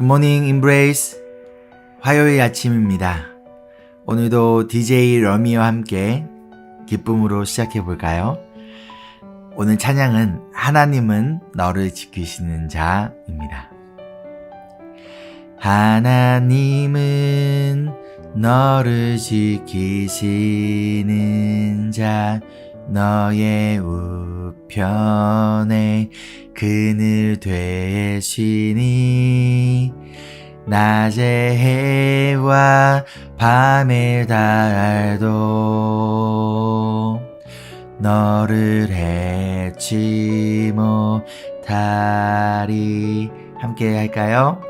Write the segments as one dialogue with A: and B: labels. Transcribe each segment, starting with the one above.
A: 굿모닝 임브레이스 화요일 아침입니다. 오늘도 DJ 러미와 함께 기쁨으로 시작해 볼까요? 오늘 찬양은 하나님은 너를 지키시는 자입니다. 하나님은 너를 지키시는 자 너의 우편에 그늘 되시니 낮의 해와 밤의 달도 너를 해치 못하리 함께 할까요?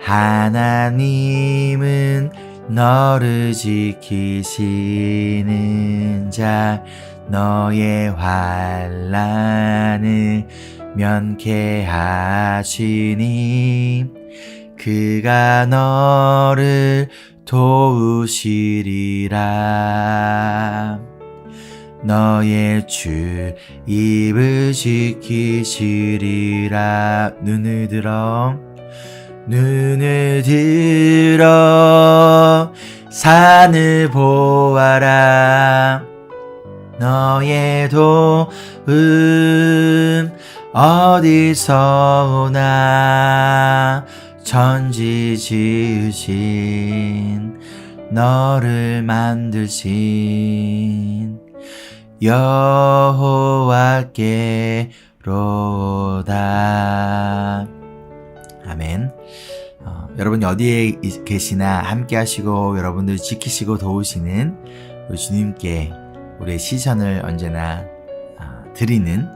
A: 하나님은 너를 지키시는 자 너의 환란을 면케하시니 그가 너를 도우시리라. 너의 주 입을 지키시리라. 눈을 들어 눈을 들어 산을 보아라 너의 도움 어디서 오나 천지 지으신 너를 만드신 여호와께로다. 아멘. 어, 여러분이 어디에 계시나 함께 하시고 여러분들 지키시고 도우시는 주님께 우리의 시선을 언제나 어, 드리는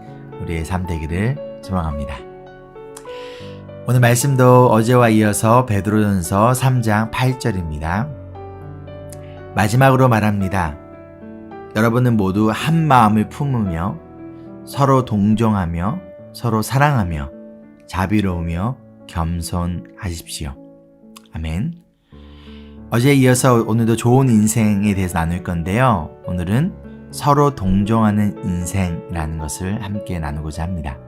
A: 우리의 삶 되기를 소망합니다. 오늘 말씀도 어제와 이어서 베드로전서 3장 8절입니다. 마지막으로 말합니다. 여러분은 모두 한 마음을 품으며 서로 동정하며 서로 사랑하며 자비로우며 겸손하십시오. 아멘. 어제에 이어서 오늘도 좋은 인생에 대해서 나눌 건데요. 오늘은 서로 동정하는 인생이라는 것을 함께 나누고자 합니다.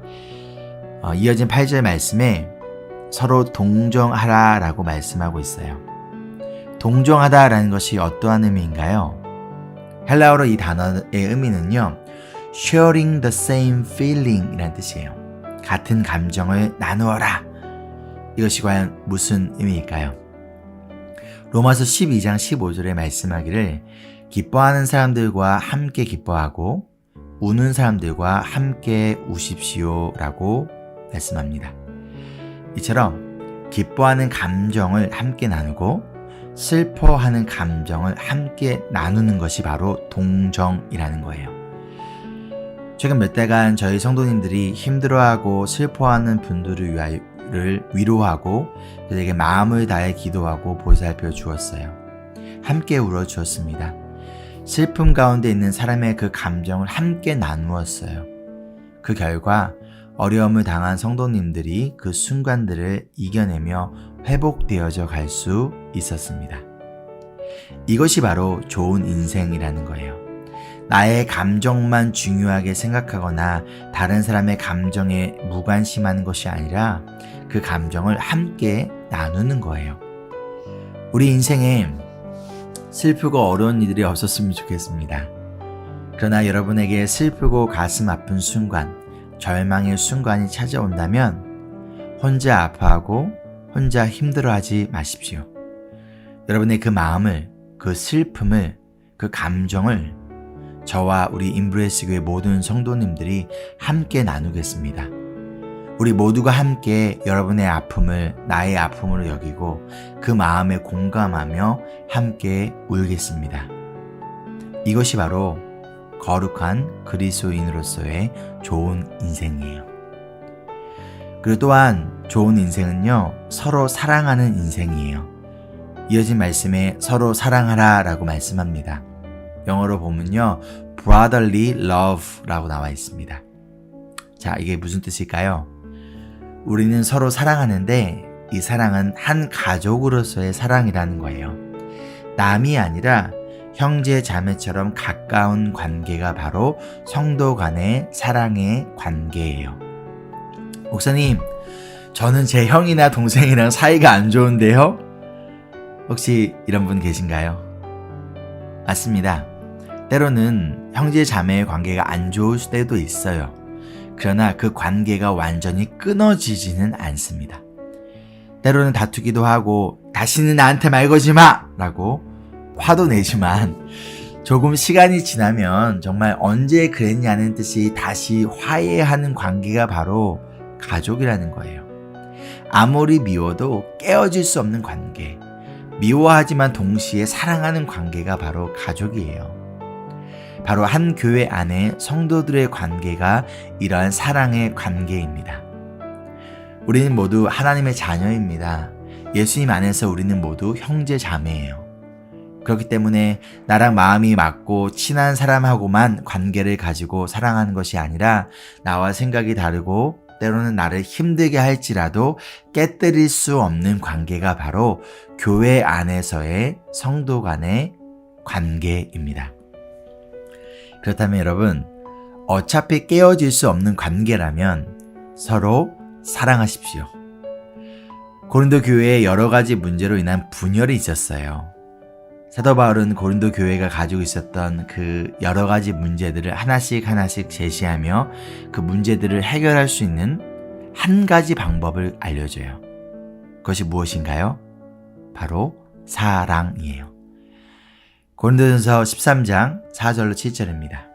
A: 어, 이어진 8절 말씀에 서로 동정하라 라고 말씀하고 있어요. 동정하다 라는 것이 어떠한 의미인가요? 헬라어로 이 단어의 의미는요, sharing the same feeling 이라는 뜻이에요. 같은 감정을 나누어라. 이것이 과연 무슨 의미일까요? 로마서 12장 15절에 말씀하기를 기뻐하는 사람들과 함께 기뻐하고 우는 사람들과 함께 우십시오 라고 말씀합니다. 이처럼 기뻐하는 감정을 함께 나누고 슬퍼하는 감정을 함께 나누는 것이 바로 동정이라는 거예요. 최근 몇 달간 저희 성도님들이 힘들어하고 슬퍼하는 분들을 위하여 위로하고 그들에게 마음을 다해 기도하고 보살펴 주었어요. 함께 울어 주었습니다. 슬픔 가운데 있는 사람의 그 감정을 함께 나누었어요. 그 결과 어려움을 당한 성도님들이 그 순간들을 이겨내며 회복되어져 갈 수 있었습니다. 이것이 바로 좋은 인생이라는 거예요. 나의 감정만 중요하게 생각하거나 다른 사람의 감정에 무관심하는 것이 아니라 그 감정을 함께 나누는 거예요. 우리 인생에 슬프고 어려운 일들이 없었으면 좋겠습니다. 그러나 여러분에게 슬프고 가슴 아픈 순간, 절망의 순간이 찾아온다면 혼자 아파하고 혼자 힘들어하지 마십시오. 여러분의 그 마음을, 그 슬픔을, 그 감정을 저와 우리 인브레스 교회 모든 성도님들이 함께 나누겠습니다. 우리 모두가 함께 여러분의 아픔을 나의 아픔으로 여기고 그 마음에 공감하며 함께 울겠습니다. 이것이 바로 거룩한 그리스도인으로서의 좋은 인생이에요. 그리고 또한 좋은 인생은요, 서로 사랑하는 인생이에요. 이어진 말씀에 서로 사랑하라 라고 말씀합니다. 영어로 보면요, brotherly love 라고 나와 있습니다. 자, 이게 무슨 뜻일까요? 우리는 서로 사랑하는데 이 사랑은 한 가족으로서의 사랑이라는 거예요. 남이 아니라 형제 자매처럼 가까운 관계가 바로 성도 간의 사랑의 관계예요. 목사님, 저는 제 형이나 동생이랑 사이가 안 좋은데요? 혹시 이런 분 계신가요? 맞습니다. 때로는 형제 자매의 관계가 안 좋을 때도 있어요. 그러나 그 관계가 완전히 끊어지지는 않습니다. 때로는 다투기도 하고 다시는 나한테 말 거지 마! 라고 화도 내지만 조금 시간이 지나면 정말 언제 그랬냐는 뜻이 다시 화해하는 관계가 바로 가족이라는 거예요. 아무리 미워도 깨어질 수 없는 관계. 미워하지만 동시에 사랑하는 관계가 바로 가족이에요. 바로 한 교회 안에 성도들의 관계가 이러한 사랑의 관계입니다. 우리는 모두 하나님의 자녀입니다. 예수님 안에서 우리는 모두 형제 자매예요. 그렇기 때문에 나랑 마음이 맞고 친한 사람하고만 관계를 가지고 사랑하는 것이 아니라 나와 생각이 다르고 때로는 나를 힘들게 할지라도 깨뜨릴 수 없는 관계가 바로 교회 안에서의 성도 간의 관계입니다. 그렇다면 여러분, 어차피 깨어질 수 없는 관계라면 서로 사랑하십시오. 고린도 교회에 여러 가지 문제로 인한 분열이 있었어요. 사도 바울은 고린도 교회가 가지고 있었던 그 여러 가지 문제들을 하나씩 하나씩 제시하며 그 문제들을 해결할 수 있는 한 가지 방법을 알려줘요. 그것이 무엇인가요? 바로 사랑이에요. 고린도전서 13장 4절로 7절입니다.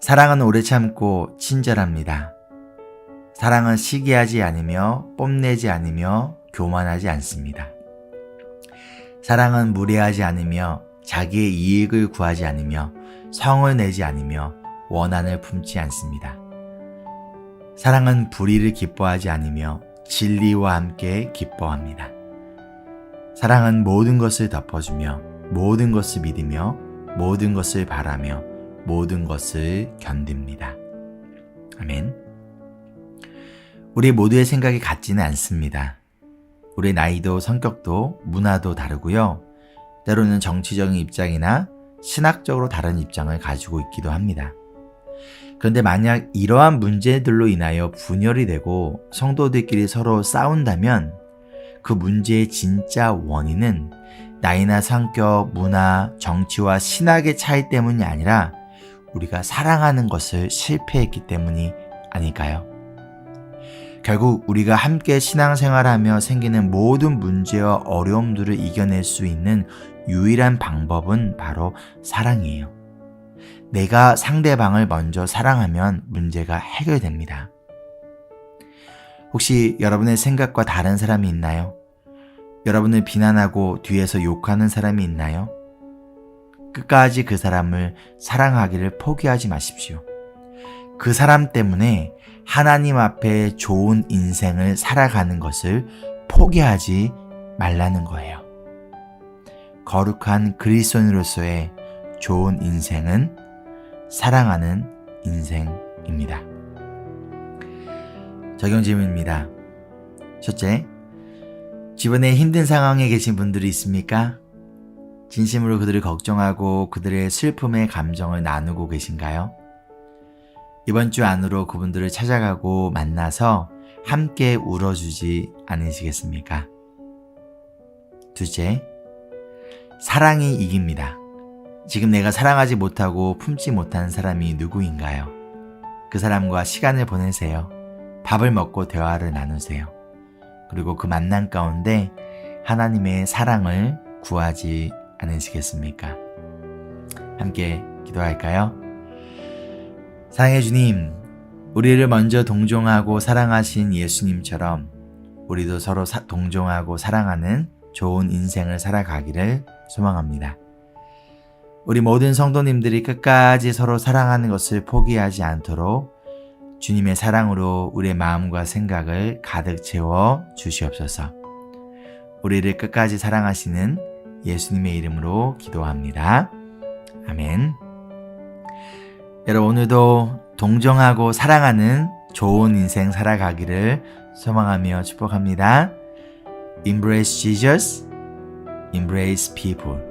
A: 사랑은 오래 참고 친절합니다. 사랑은 시기하지 않으며 뽐내지 않으며 교만하지 않습니다. 사랑은 무례하지 않으며 자기의 이익을 구하지 않으며 성을 내지 않으며 원한을 품지 않습니다. 사랑은 불의를 기뻐하지 않으며 진리와 함께 기뻐합니다. 사랑은 모든 것을 덮어주며 모든 것을 믿으며 모든 것을 바라며 모든 것을 견딥니다. 아멘. 우리 모두의 생각이 같지는 않습니다. 우리 나이도 성격도 문화도 다르고요. 때로는 정치적인 입장이나 신학적으로 다른 입장을 가지고 있기도 합니다. 그런데 만약 이러한 문제들로 인하여 분열이 되고 성도들끼리 서로 싸운다면 그 문제의 진짜 원인은 나이나 성격, 문화, 정치와 신학의 차이 때문이 아니라 우리가 사랑하는 것을 실패했기 때문이 아닐까요? 결국 우리가 함께 신앙생활하며 생기는 모든 문제와 어려움들을 이겨낼 수 있는 유일한 방법은 바로 사랑이에요. 내가 상대방을 먼저 사랑하면 문제가 해결됩니다. 혹시 여러분의 생각과 다른 사람이 있나요? 여러분을 비난하고 뒤에서 욕하는 사람이 있나요? 끝까지 그 사람을 사랑하기를 포기하지 마십시오. 그 사람 때문에 하나님 앞에 좋은 인생을 살아가는 것을 포기하지 말라는 거예요. 거룩한 그리스도인으로서의 좋은 인생은 사랑하는 인생입니다. 적용 질문입니다. 첫째, 주변에 힘든 상황에 계신 분들이 있습니까? 진심으로 그들을 걱정하고 그들의 슬픔의 감정을 나누고 계신가요? 이번 주 안으로 그분들을 찾아가고 만나서 함께 울어주지 않으시겠습니까? 둘째, 사랑이 이깁니다. 지금 내가 사랑하지 못하고 품지 못하는 사람이 누구인가요? 그 사람과 시간을 보내세요. 밥을 먹고 대화를 나누세요. 그리고 그 만남 가운데 하나님의 사랑을 구하지 않으시겠습니까? 함께 기도할까요? 사랑해 주님, 우리를 먼저 동정하고 사랑하신 예수님처럼 우리도 서로 사, 동정하고 사랑하는 좋은 인생을 살아가기를 소망합니다. 우리 모든 성도님들이 끝까지 서로 사랑하는 것을 포기하지 않도록 주님의 사랑으로 우리의 마음과 생각을 가득 채워 주시옵소서. 우리를 끝까지 사랑하시는 예수님의 이름으로 기도합니다. 아멘. 여러분 오늘도 동정하고 사랑하는 좋은 인생 살아가기를 소망하며 축복합니다. Embrace Jesus, embrace people.